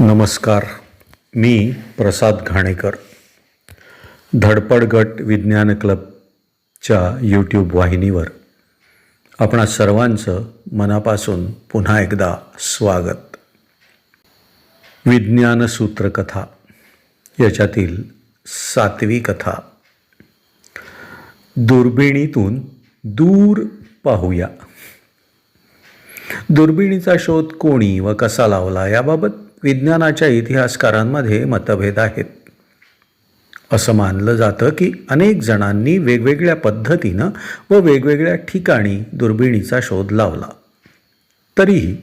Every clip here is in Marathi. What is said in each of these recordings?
नमस्कार मी प्रसाद घाणेकर. धडपड गट विज्ञान क्लबच्या यूट्यूब वाहिनीवर आपणा सर्वांचं मनापासून पुन्हा एकदा स्वागत. विज्ञान सूत्रकथा याच्यातील सातवी कथा. दुर्बिणीतून दूर पाहूया. दुर्बिणीचा शोध कोणी व कसा लावला? याबाबत विज्ञानाच्या इतिहासकारांमध्ये मतभेद आहेत. असं मानलं जातं की अनेक जणांनी वेगवेगळ्या पद्धतीनं व वेगवेगळ्या ठिकाणी दुर्बिणीचा शोध लावला. तरीही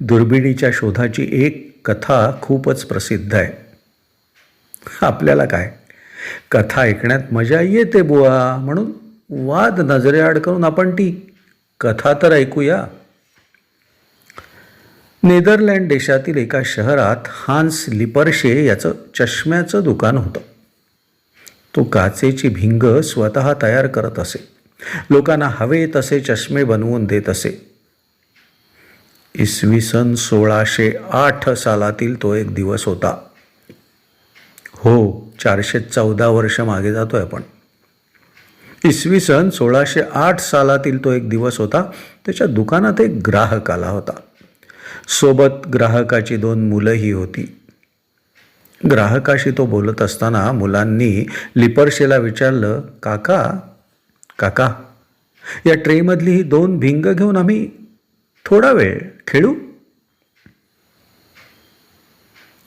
दुर्बिणीच्या शोधाची एक कथा खूपच प्रसिद्ध आहे. आपल्याला काय? कथा ऐकण्यात मजा येते बुवा म्हणून वाद नजरेआड करून आपण ती कथा तर ऐकूया. नेदरलँड देशातील एका शहरात हान्स लिपर्शे याचं चष्म्याचं दुकान होतं. तो काचेची भिंग स्वतः तयार करत असे. लोकांना हवे तसे चष्मे बनवून देत असे. इसवी सन सोळाशे आठ सालातील तो एक दिवस होता. हो चारशे चौदा वर्ष मागे जातोय आपण. इसवी सन सोळाशे आठ सालातील तो एक दिवस होता. त्याच्या दुकानात एक ग्राहक आला होता. सोबत ग्राहकाची दोन मुलंही होती. ग्राहकाशी तो बोलत असताना मुलांनी लिपर्शेला विचारलं काका काका या ट्रेमधली ही दोन भिंग घेऊन आम्ही थोडा वेळ खेळू?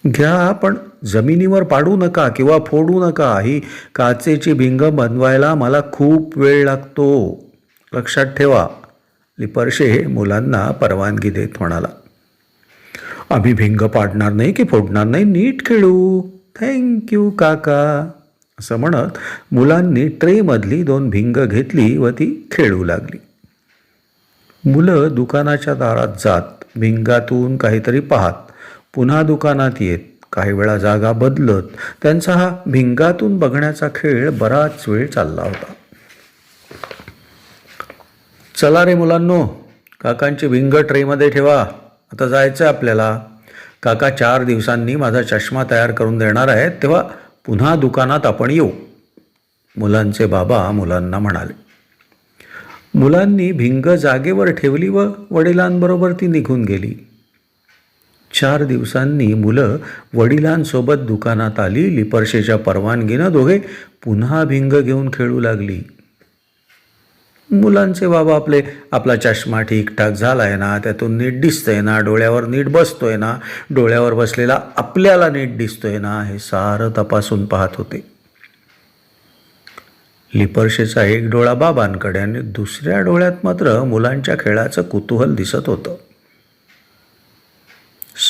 घ्या पण जमिनीवर पाडू नका किंवा फोडू नका. ही काचेची भिंग बनवायला मला खूप वेळ लागतो. लक्षात ठेवा लिपर्शे मुलांना परवानगी देत म्हणाला. आम्ही भिंग पाडणार नाही की फोडणार नाही नीट खेळू. थँक्यू काका. असं म्हणत मुलांनी ट्रेमधली दोन भिंग घेतली व ती खेळू लागली. मुलं दुकानाच्या दारात जात भिंगातून काहीतरी पाहत पुन्हा दुकानात येत काही वेळा जागा बदलत त्यांचा हा भिंगातून बघण्याचा खेळ बराच वेळ चालला होता. चला रे मुलांनो काकांची भिंग ट्रेमध्ये ठेवा. आता जायचं आहे आपल्याला. काका चार दिवसांनी माझा चष्मा तयार करून देणार आहेत तेव्हा पुन्हा दुकानात आपण येऊ. मुलांचे बाबा मुलांना म्हणाले. मुलांनी भिंग जागेवर ठेवली व वडिलांबरोबर ती निघून गेली. चार दिवसांनी मुलं वडिलांसोबत दुकानात आली लिपर्शेच्या परवानगीनं दोघे पुन्हा भिंग घेऊन खेळू लागली. मुलांचे बाबा आपले आपला चष्मा ठीकठाक झाला आहे ना त्यातून नीट दिसतंय ना डोळ्यावर नीट बसतोय ना डोळ्यावर बसलेला आपल्याला नीट दिसतोय ना हे सारं तपासून पाहत होते. लिपर्शेचा एक डोळा बाबांकडे आणि दुसऱ्या डोळ्यात मात्र मुलांच्या खेळाचं कुतूहल दिसत होतं.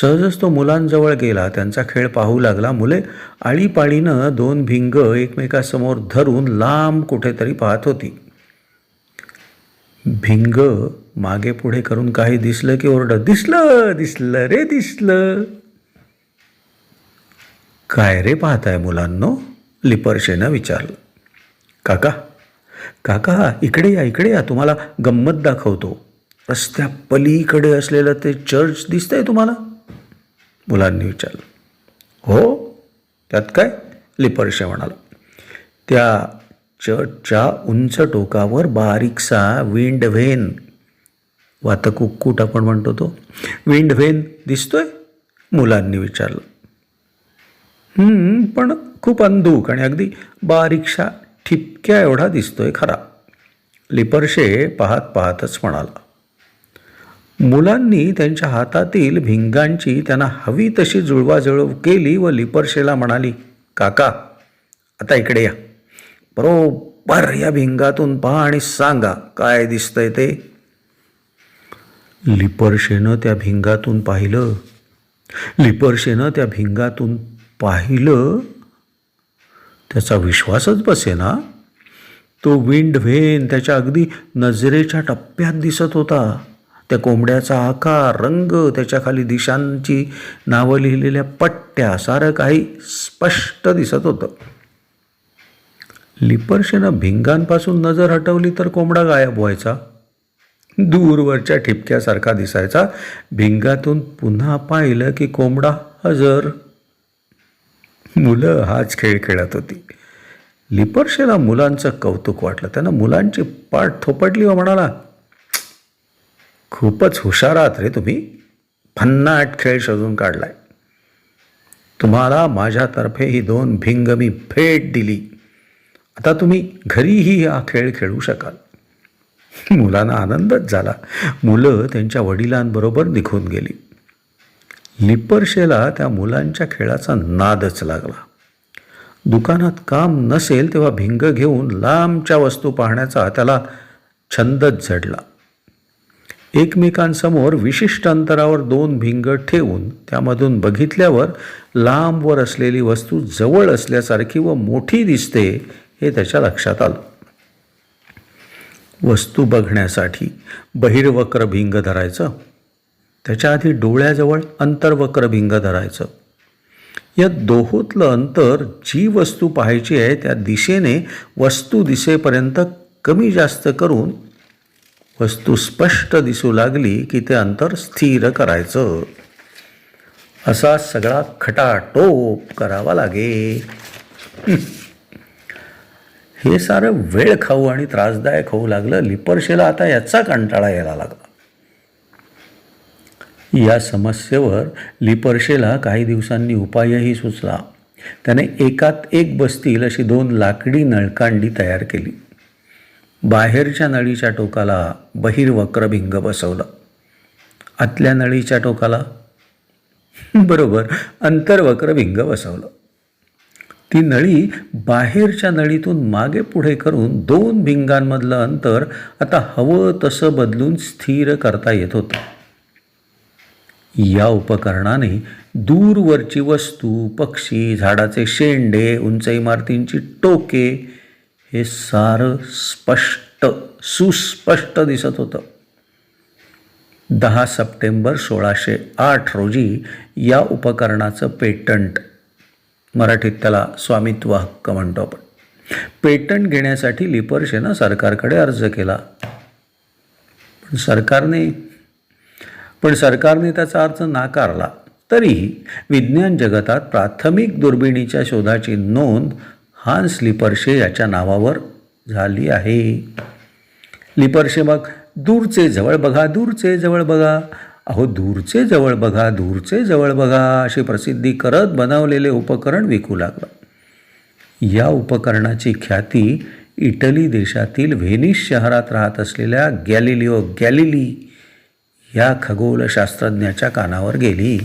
सहजच तो मुलांजवळ गेला त्यांचा खेळ पाहू लागला मुले आळीपाळीनं दोन भिंग एकमेकासमोर धरून लांब कुठेतरी पाहत होती. भिंग मागे पुढे करून काही दिसलं की ओरडत दिसलं दिसलं रे दिसलं. काय रे पाहताय मुलांनो? लिपर्शेनं विचारलं. काका काका इकडे या इकडे या तुम्हाला गंमत दाखवतो. रस्त्या पलीकडे असलेलं ते चर्च दिसतंय तुम्हाला? मुलांनी विचारलं. हो त्यात काय? लिपर्शे म्हणाला. त्या चर्चच्या उंच टोकावर बारीकसा विंड व्हेन वात कुक्कुट आपण म्हणतो तो. विंडव्हेन दिसतोय? मुलांनी विचारलं. पण खूप अंधूक आणि अगदी बारीकशा ठिपक्या एवढा दिसतोय खरा. लिपर्शे पाहत पाहतच म्हणाला. मुलांनी त्यांच्या हातातील भिंगांची त्यांना हवी तशी जुळवाजुळव केली व लिपर्शेला म्हणाली काका आता इकडे या. बरोबर या भिंगातून पहा आणि सांगा काय दिसतंय ते? लिपर्शेनं त्या भिंगातून पाहिलं. लिपर्शेनं त्या भिंगातून पाहिलं. त्याचा विश्वासच बसेना. तो विंड व्हेन त्याच्या अगदी नजरेच्या टप्प्यात दिसत होता. त्या कोंबड्याचा आकार रंग त्याच्याखाली दिशांची नावं लिहिलेल्या पट्ट्या सारं काही स्पष्ट दिसत होतं. लिपर्शेनं भिंगांपासून नजर हटवली तर कोंबडा गायब व्हायचा. दूरवरच्या ठिपक्यासारखा दिसायचा. भिंगातून पुन्हा पाहिलं की कोंबडा हजर. मुलं हाच खेळ खेळत होती. लिपर्शेला मुलांचं कौतुक वाटलं. त्यानं मुलांची पाठ थोपटली व म्हणाला खूपच हुशार आहात रे तुम्ही. भन्नाट खेळ शोधून काढलाय. तुम्हाला माझ्यातर्फे ही दोन भिंग मी भेट दिली. आता तुम्ही घरीही हा खेळ खेळू शकाल. मुलांना आनंदच झाला. मुलं त्यांच्या वडिलांबरोबर निघून गेली. लिपरशेला त्या मुलांच्या खेळाचा नादच लागला. दुकानात काम नसेल तेव्हा भिंग घेऊन लांबच्या वस्तू पाहण्याचा त्याला छंदच झडला. एकमेकांसमोर विशिष्ट अंतरावर दोन भिंग ठेवून त्यामधून बघितल्यावर लांबवर असलेली वस्तू जवळ असल्यासारखी व मोठी दिसते हे त्याच्या लक्षात आलं. वस्तू बघण्यासाठी बहिर्वक्र भिंग धरायचं. त्याच्या आधी डोळ्याजवळ अंतर्वक्र भिंग धरायचं. या दोहोतलं अंतर जी वस्तू पाहायची आहे त्या दिशेने वस्तू दिसेपर्यंत कमी जास्त करून वस्तू स्पष्ट दिसू लागली की ते अंतर स्थिर करायचं. असा सगळा खटाटोप करावा लागे हे सारं वेळ खाऊ आणि त्रासदायक होऊ लागलं लिपर्शेला आता याचा कंटाळा यायला लागला. या समस्येवर लिपर्शेला काही दिवसांनी उपायही सुचला. त्याने एकात एक बसतील अशी दोन लाकडी नळकांडी तयार केली. बाहेरच्या नळीच्या टोकाला बहिर्वक्रभिंग बसवलं. आतल्या नळीच्या टोकाला बरोबर अंतर्वक्रभिंग बसवलं. ती नळी बाहेरच्या नळीतून मागे पुढे करून दोन भिंगांमधलं अंतर आता हवं तसं बदलून स्थिर करता येत होतं. या उपकरणाने दूरवरची वस्तू पक्षी झाडाचे शेंडे उंच इमारतींची टोके हे सारं स्पष्ट सुस्पष्ट दिसत होतं. दहा सप्टेंबर सोळाशे आठ रोजी या उपकरणाचं पेटंट मराठीत त्याला स्वामित्व हक्क म्हणतो आपण. पेटंट घेण्यासाठी लिपरशेनं सरकारकडे अर्ज केला. पण सरकारने पण सरकारने त्याचा अर्ज नाकारला. तरीही विज्ञान जगतात प्राथमिक दुर्बिणीच्या शोधाची नोंद हान्स लिपरशे याच्या नावावर झाली आहे. लिपरशे मग दूरचे जवळ बघा दूरचे जवळ बघा. अहो दूरचे जवळ बघा दूरचे जवळ बघा अशी प्रसिद्धी करत बनवलेले उपकरण विकू लागलं. या उपकरणाची ख्याती इटली देशातील व्हेनिस शहरात राहत असलेल्या गॅलिलिओ गॅलिली या खगोलशास्त्रज्ञाच्या कानावर गेली.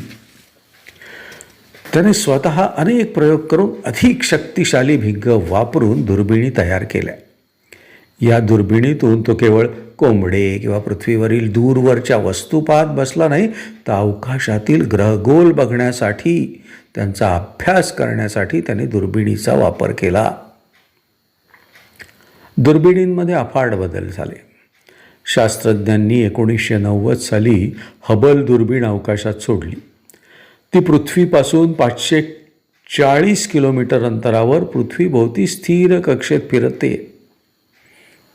त्याने स्वतः अनेक प्रयोग करून अधिक शक्तिशाली भिंग वापरून दुर्बिणी तयार केल्या. या दुर्बिणीतून तो केवळ कोंबडे किंवा पृथ्वीवरील दूरवरच्या वस्तू पाहत बसला नाही तर अवकाशातील ग्रहगोल बघण्यासाठी त्यांचा अभ्यास करण्यासाठी त्याने दुर्बिणीचा वापर केला. दुर्बिणींमध्ये अफाट बदल झाले. शास्त्रज्ञांनी एकोणीसशे नव्वद साली हबल दुर्बीण अवकाशात सोडली. ती पृथ्वीपासून पाचशे चाळीस किलोमीटर अंतरावर पृथ्वीभोवती स्थिर कक्षेत फिरते.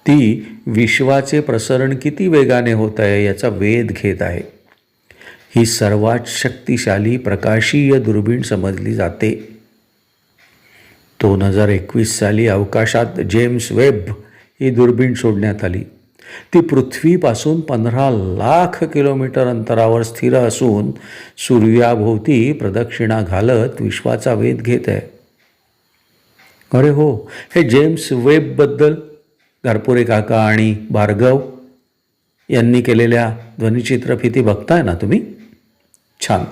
ती विश्वाचे प्रसरण किती वेगाने होत आहे याचा वेध घेत आहे. ही सर्वात शक्तिशाली प्रकाशीय दुर्बीण समजली जाते. दोन हजार एकवीस साली अवकाशात जेम्स वेब ही दुर्बीण सोडण्यात आली. ती पृथ्वीपासून पंधरा लाख किलोमीटर अंतरावर स्थिर असून सूर्याभोवती प्रदक्षिणा घालत विश्वाचा वेध घेत आहे. अरे हो हे जेम्स वेबबद्दल घरपुरे काका आणि भार्गव यांनी केलेल्या ध्वनिचित्रफिती बघताय ना तुम्ही? छान.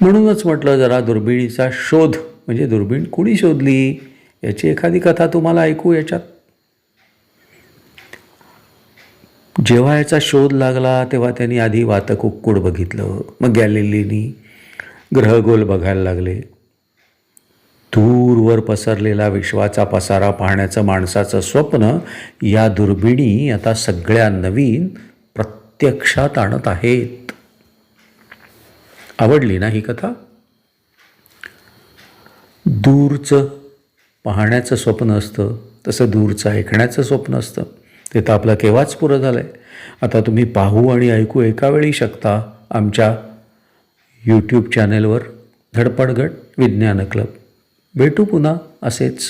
म्हणूनच म्हटलं जरा दुर्बिणीचा शोध म्हणजे दुर्बीण कुणी शोधली? याची एखादी कथा तुम्हाला ऐकू याच्यात? जेव्हा याचा शोध लागला तेव्हा त्यांनी आधी वातकुक्कुड बघितलं. मग गॅलिलीनी ग्रहगोल बघायला लागले. दूरवर पसरलेला विश्वाचा पसारा पाहण्याचं माणसाचं स्वप्न या दुर्बिणी आता सगळ्या नवीन प्रत्यक्षात आणत आहेत. आवडली ना ही कथा? दूरचं पाहण्याचं स्वप्न असतं तसं दूरचं ऐकण्याचं स्वप्न असतं. ते तर आपलं केव्हाच पुरं झालं आहे आता तुम्ही पाहू आणि ऐकू एका वेळी शकता आमच्या यूट्यूब चॅनेलवर धडपडघट विज्ञान क्लब. भेटू पुन्हा असेच.